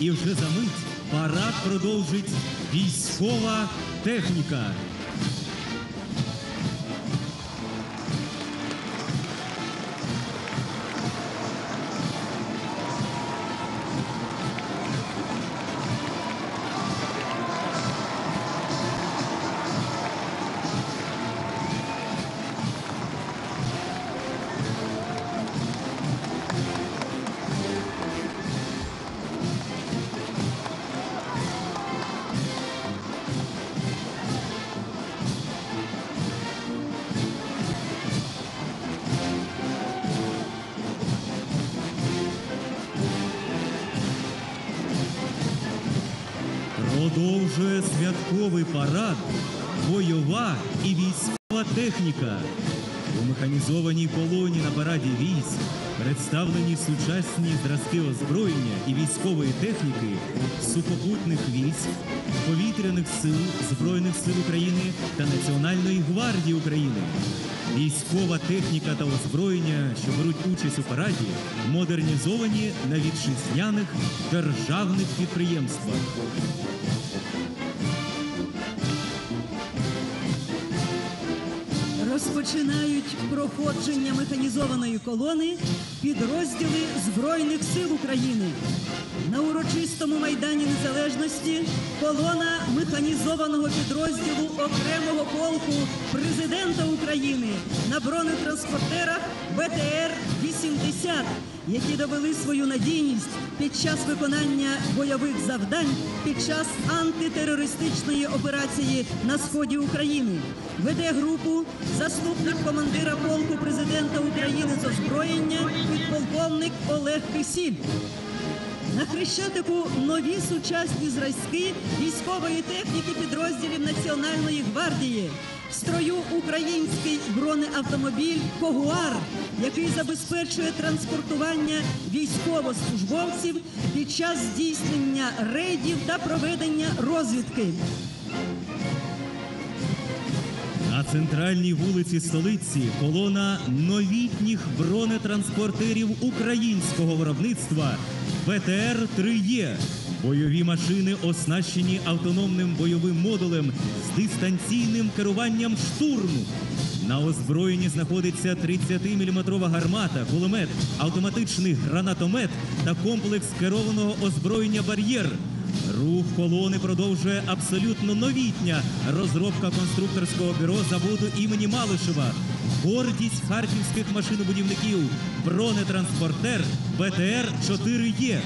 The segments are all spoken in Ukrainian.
І вже за мить парад продовжить військова техніка. Продовжує святковий парад, бойова і військова техніка. У механізованій колоні на параді військ представлені сучасні зразки озброєння і військової техніки сухопутних військ, повітряних сил Збройних сил України та Національної гвардії України. Військова техніка та озброєння, що беруть участь у параді, модернізовані на вітчизняних державних підприємствах. Розпочинають проходження механізованої колони підрозділи Збройних сил України. На урочистому майдані Незалежності колона механізованого підрозділу окремого полку президента України на бронетранспортерах БТР-80, які довели свою надійність під час виконання бойових завдань під час антитерористичної операції на сході України. Веде групу заступник командира полку президента України з озброєння підполковник Олег Кисіль. На Хрещатику нові сучасні зразки військової техніки підрозділів Національної гвардії. В строю український бронеавтомобіль Когуар, який забезпечує транспортування військовослужбовців під час здійснення рейдів та проведення розвідки. На центральній вулиці столиці колона новітніх бронетранспортерів українського виробництва БТР-3Е. Бойові машини оснащені автономним бойовим модулем з дистанційним керуванням штурму. На озброєнні знаходиться 30-мм гармата, кулемет, автоматичний гранатомет та комплекс керованого озброєння бар'єр. Рух колони продовжує абсолютно новітня розробка конструкторського бюро заводу імені Малишева. Гордість харківських машинобудівників бронетранспортер БТР-4Е.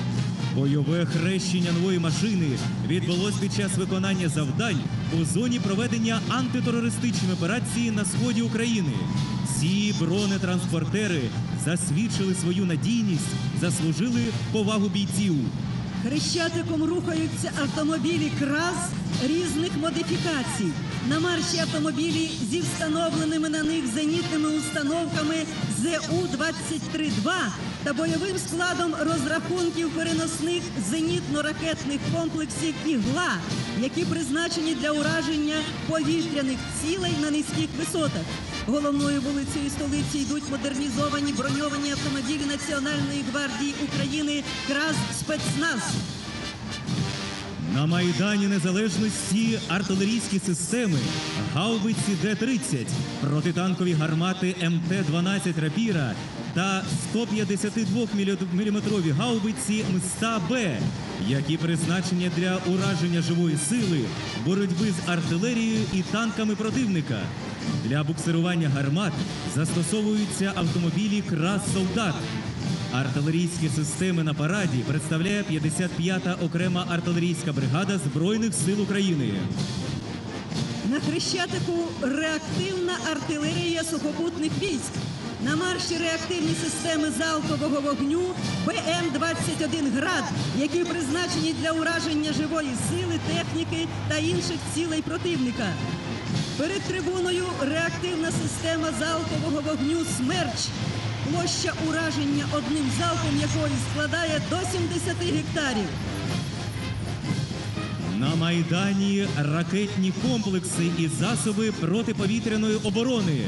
Бойове хрещення нової машини відбулось під час виконання завдань у зоні проведення антитерористичної операції на сході України. Ці бронетранспортери засвідчили свою надійність, заслужили повагу бійців. Хрещатиком рухаються автомобілі КРАЗ різних модифікацій. На марші автомобілі зі встановленими на них зенітними установками ЗУ-23-2 та бойовим складом розрахунків переносних зенітно-ракетних комплексів «Ігла», які призначені для ураження повітряних цілей на низьких висотах. Головною вулицею столиці йдуть модернізовані броньовані автомобілі Національної гвардії України. Крас спецназ. На Майдані Незалежності артилерійські системи, гаубиці Д-30, протитанкові гармати МТ-12 «Рапіра» та 152-мм гаубиці МСТА-Б, які призначені для ураження живої сили, боротьби з артилерією і танками противника. Для буксирування гармат застосовуються автомобілі «Крас Солдат», Артилерійські системи на параді представляє 55-та окрема артилерійська бригада Збройних сил України. На Хрещатику реактивна артилерія сухопутних військ. На марші реактивні системи залпового вогню БМ-21 «Град», які призначені для ураження живої сили, техніки та інших цілей противника. Перед трибуною реактивна система залпового вогню «Смерч», площа ураження одним залпом якої складає до 70 гектарів. На Майдані ракетні комплекси і засоби протиповітряної оборони.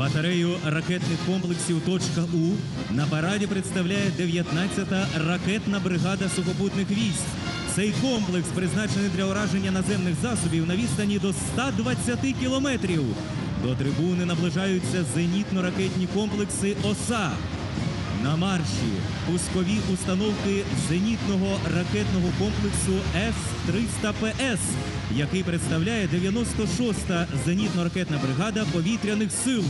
Батарею ракетних комплексів «Точка У» на параді представляє 19-та ракетна бригада сухопутних військ. Цей комплекс призначений для ураження наземних засобів на відстані до 120 кілометрів. До трибуни наближаються зенітно-ракетні комплекси ОСА. На марші пускові установки зенітного ракетного комплексу С-300ПС, який представляє 96-та зенітно-ракетна бригада повітряних сил.